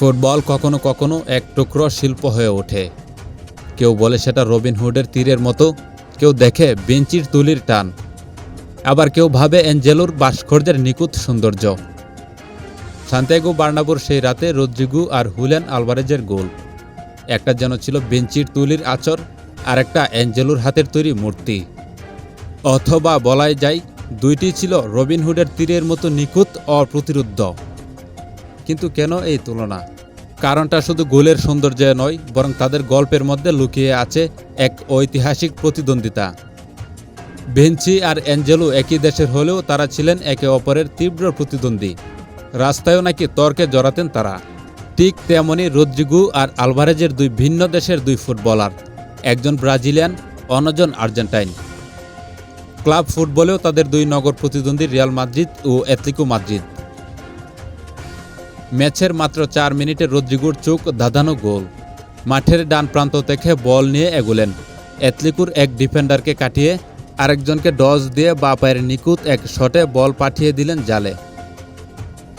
Football কখনো কখনো এক টুকরো শিল্প হয়ে ওঠে। কেউ বলে সেটা রবিনহুডের তীরের মতো, কেউ দেখে বেঞ্চির তুলির টান। আবার কেউ ভাবে অ্যাঞ্জেলোর ভাস্কর্যের নিখুঁত সৌন্দর্য। সান্তিয়াগো বার্নাবুর সেই রাতে রদ্রিগু আর হুলেন আলভারেজের গোল। একটা যেন ছিল বেঞ্চির তুলির আচর, আর একটা অ্যাঞ্জেলোর হাতের তৈরি মূর্তি। অথবা বলাই যায়, দুইটি ছিল রবিনহুডের তীরের মতো নিখুঁত অপ্রতিরুদ্ধ। কিন্তু কেন এই তুলনা? কারণটা শুধু গোলের সৌন্দর্য নয়, বরং তাদের গল্পের মধ্যে লুকিয়ে আছে এক ঐতিহাসিক প্রতিদ্বন্দ্বিতা। বেঞ্চি আর অ্যাঞ্জেলো একই দেশের হলেও তারা ছিলেন একে অপরের তীব্র প্রতিদ্বন্দ্বী। রাস্তায়ও নাকি তর্কে জড়াতেন তারা। ঠিক তেমনই রদ্রিগু আর আলভারেজের দুই ভিন্ন দেশের দুই ফুটবলার, একজন ব্রাজিলিয়ান, অন্যজন আর্জেন্টাইন। ক্লাব ফুটবলেও তাদের দুই নগর প্রতিদ্বন্দ্বী রিয়াল মাদ্রিদ ও অ্যাটলিকো মাদ্রিদ। ম্যাচের মাত্র চার মিনিটে রদ্রিগুর চোখ ধাঁধানো গোল। মাঠের ডান প্রান্ত থেকে বল নিয়ে এগুলেন। অ্যাথলিকুর এক ডিফেন্ডারকে কাটিয়ে আরেকজনকে ডজ দিয়ে বা পায়ের নিকুত এক শটে বল পাঠিয়ে দিলেন জালে।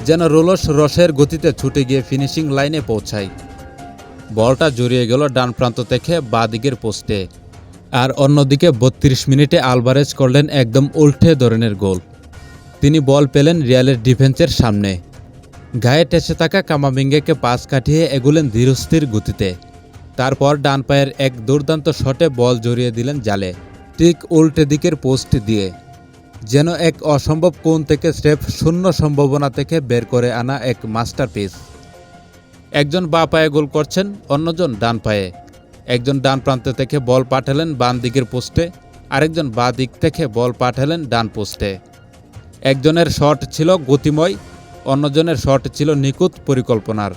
যেন রোলস রসের গতিতে ছুটে গিয়ে ফিনিশিং লাইনে পৌঁছায়। বলটা জড়িয়ে গেল ডান প্রান্ত থেকে বা দিকের পোস্টে। আর অন্যদিকে বত্রিশ মিনিটে আলভারেজ করলেন একদম উল্টে ধরনের গোল। তিনি বল পেলেন রিয়ালের ডিফেন্সের সামনে। গায়ে টেসে থাকা কামাবিঙ্গেকে পাস কাটিয়ে এগুলেন ধীরস্থির গতিতে। তারপর ডান পায়ের এক দুর্দান্ত শটে বল জড়িয়ে দিলেন জালে, ঠিক উল্টে দিকের পোস্ট দিয়ে। যেন এক অসম্ভব কোণ থেকে স্রেফ শূন্য সম্ভাবনা থেকে বের করে আনা এক মাস্টারপিস। একজন বা পায়ে গোল করছেন, অন্যজন ডান পায়ে। একজন ডান প্রান্ত থেকে বল পাঠালেন বাম দিকের পোস্টে, আরেকজন বা দিক থেকে বল পাঠালেন ডান পোস্টে। একজনের শট ছিল গতিময় অন্যজনের শট ছিল নিখুঁত পরিকল্পনার।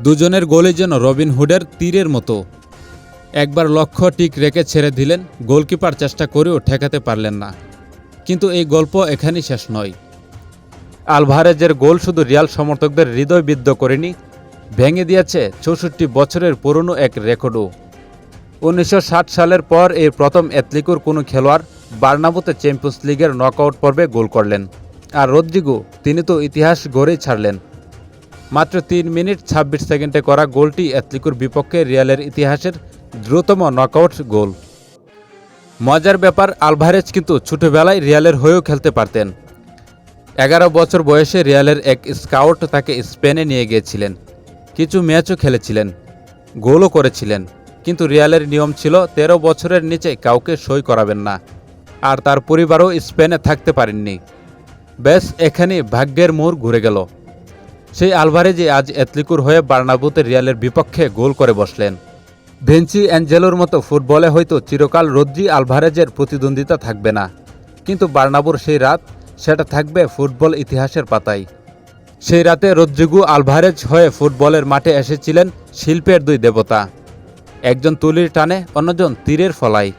দুজনের গোলই যেন রবিন হুডের তীরের মতো। একবার লক্ষ্য টিক রেখে ছেড়ে দিলেন, গোলকিপার চেষ্টা করেও ঠেকাতে পারলেন না। কিন্তু এই গল্প এখানেই শেষ নয়। আলভারেজের গোল শুধু রিয়াল সমর্থকদের হৃদয় বিদ্ধ করেনি, ভেঙে দিয়েছে চৌষট্টি বছরের পুরনো এক রেকর্ডও। উনিশশো ষাট সালের পর এই প্রথম অ্যাথলিকুর কোনো খেলোয়াড় বার্নাবুতে চ্যাম্পিয়ন্স লিগের নকআউট পর্বে গোল করলেন। আর রদ্রিগো, তিনি তো ইতিহাস গড়েই ছাড়লেন। মাত্র তিন মিনিট ছাব্বিশ সেকেন্ডে করা গোলটি অ্যাথলিকুর বিপক্ষে রিয়ালের ইতিহাসের দ্রুততম নকআউট গোল। মজার ব্যাপার, আলভারেজ কিন্তু ছোটবেলায় রিয়ালের হয়েও খেলতে পারতেন। এগারো বছর বয়সে রিয়ালের এক স্কাউট তাকে স্পেনে নিয়ে গিয়েছিলেন। কিছু ম্যাচও খেলেছিলেন, গোলও করেছিলেন, কিন্তু রিয়ালের নিয়ম ছিল তেরো বছরের নিচে কাউকে সই করাবেন না। আর তার পরিবারও স্পেনে থাকতে পারেননি। ব্যাস এখানে ভাগ্যের মোড় ঘুরে গেল। সেই আলভারেজে আজ এতলিকুর হয়ে বার্নাবুতে রিয়ালের বিপক্ষে গোল করে বসলেন। ভেঞ্চি অ্যাঞ্জেলোর মতো ফুটবলে হয়তো চিরকাল রদ্রি আলভারেজের প্রতিদ্বন্দ্বিতা থাকবে না। কিন্তু বার্নাবুর সেই রাত, সেটা থাকবে ফুটবল ইতিহাসের পাতায়। সেই রাতে রদ্রিগু আলভারেজ হয়ে ফুটবলের মাঠে এসেছিলেন শিল্পের দুই দেবতা। একজন তুলির টানে, অন্যজন তীরের ফলায়।